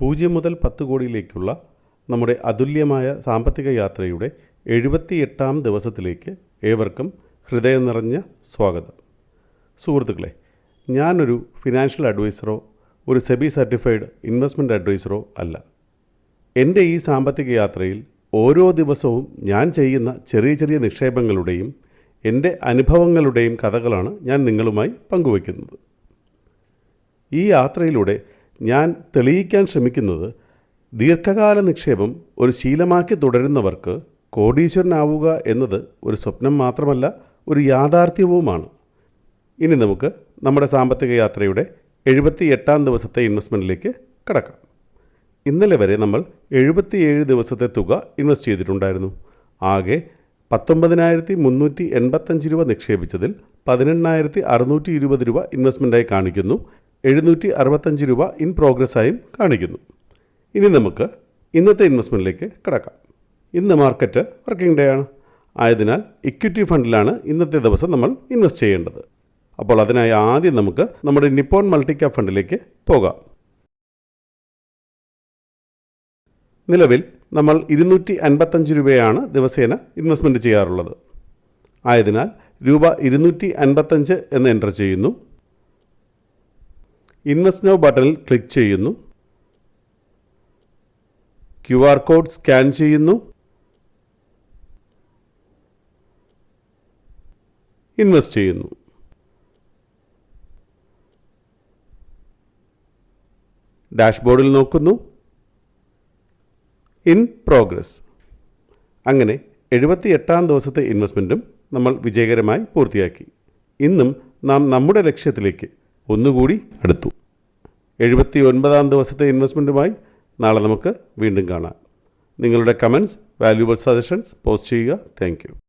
പൂജ്യം മുതൽ പത്ത് കോടിയിലേക്കുള്ള നമ്മുടെ അതുല്യമായ സാമ്പത്തിക യാത്രയുടെ എഴുപത്തിയെട്ടാം ദിവസത്തിലേക്ക് ഏവർക്കും ഹൃദയം നിറഞ്ഞ സ്വാഗതം. സുഹൃത്തുക്കളെ ഞാനൊരു ഫിനാൻഷ്യൽ അഡ്വൈസറോ ഒരു സെബി സർട്ടിഫൈഡ് ഇൻവെസ്റ്റ്മെന്റ് അഡ്വൈസറോ അല്ല. എന്റെ ഈ സാമ്പത്തിക യാത്രയിൽ ഓരോ ദിവസവും ഞാൻ ചെയ്യുന്ന ചെറിയ ചെറിയ നിക്ഷേപങ്ങളുടെയും എന്റെ അനുഭവങ്ങളുടെയും കഥകളാണ് ഞാൻ നിങ്ങളുമായി പങ്കുവയ്ക്കുന്നത്. ഈ യാത്രയിലൂടെ ഞാൻ തെളിയിക്കാൻ ശ്രമിക്കുന്നത് ദീർഘകാല നിക്ഷേപം ഒരു ശീലമാക്കി തുടരുന്നവർക്ക് കോടീശ്വരനാവുക എന്നത് ഒരു സ്വപ്നം മാത്രമല്ല ഒരു യാഥാർത്ഥ്യവുമാണ്. ഇനി നമുക്ക് നമ്മുടെ സാമ്പത്തിക യാത്രയുടെ എഴുപത്തി എട്ടാം ദിവസത്തെ ഇൻവെസ്റ്റ്മെന്റിലേക്ക് കടക്കാം. ഇന്നലെ വരെ നമ്മൾ എഴുപത്തിയേഴ് ദിവസത്തെ തുക ഇൻവെസ്റ്റ് ചെയ്തിട്ടുണ്ടായിരുന്നു. ആകെ പത്തൊമ്പതിനായിരത്തി മുന്നൂറ്റി എൺപത്തഞ്ച് രൂപ നിക്ഷേപിച്ചതിൽ പതിനെണ്ണായിരത്തി അറുന്നൂറ്റി ഇരുപത് രൂപ ഇൻവെസ്റ്റ്മെന്റായി കാണിക്കുന്നു. എഴുന്നൂറ്റി അറുപത്തഞ്ച് രൂപ ഇൻ പ്രോഗ്രസ്സായും കാണിക്കുന്നു. ഇനി നമുക്ക് ഇന്നത്തെ ഇൻവെസ്റ്റ്മെന്റിലേക്ക് കിടക്കാം. ഇന്ന് മാർക്കറ്റ് വർക്കിംഗ് ഡേ ആണ്. ആയതിനാൽ ഇക്വിറ്റി ഫണ്ടിലാണ് ഇന്നത്തെ ദിവസം നമ്മൾ ഇൻവെസ്റ്റ് ചെയ്യേണ്ടത്. അപ്പോൾ അതിനായി ആദ്യം നമുക്ക് നമ്മുടെ നിപ്പോൺ മൾട്ടി ക്യാപ് ഫണ്ടിലേക്ക് പോകാം. നിലവിൽ നമ്മൾ ഇരുന്നൂറ്റി അൻപത്തഞ്ച് രൂപയാണ് ദിവസേന ഇൻവെസ്റ്റ്മെന്റ് ചെയ്യാറുള്ളത്. ആയതിനാൽ രൂപ ഇരുന്നൂറ്റി അൻപത്തഞ്ച് എന്ന് എന്റർ ചെയ്യുന്നു. ഇൻവെസ്റ്റ് നൗ ബട്ടണിൽ ക്ലിക്ക് ചെയ്യുന്നു. ക്യു ആർ കോഡ് സ്കാൻ ചെയ്യുന്നു. ഇൻവെസ്റ്റ് ചെയ്യുന്നു. ഡാഷ്ബോർഡിൽ നോക്കുന്നു. In progress. അങ്ങനെ എഴുപത്തി എട്ടാം ദിവസത്തെ ഇൻവെസ്റ്റ്മെന്റും നമ്മൾ വിജയകരമായി പൂർത്തിയാക്കി. ഇന്നും നാം നമ്മുടെ ലക്ഷ്യത്തിലേക്ക് ഒന്നുകൂടി അടുത്തു. എഴുപത്തി ഒൻപതാം ദിവസത്തെ ഇൻവെസ്റ്റ്മെന്റുമായി നാളെ നമുക്ക് വീണ്ടും കാണാം. നിങ്ങളുടെ കമൻസ് വാല്യൂബിൾ സജഷൻസ് പോസ്റ്റ് ചെയ്യുക. താങ്ക്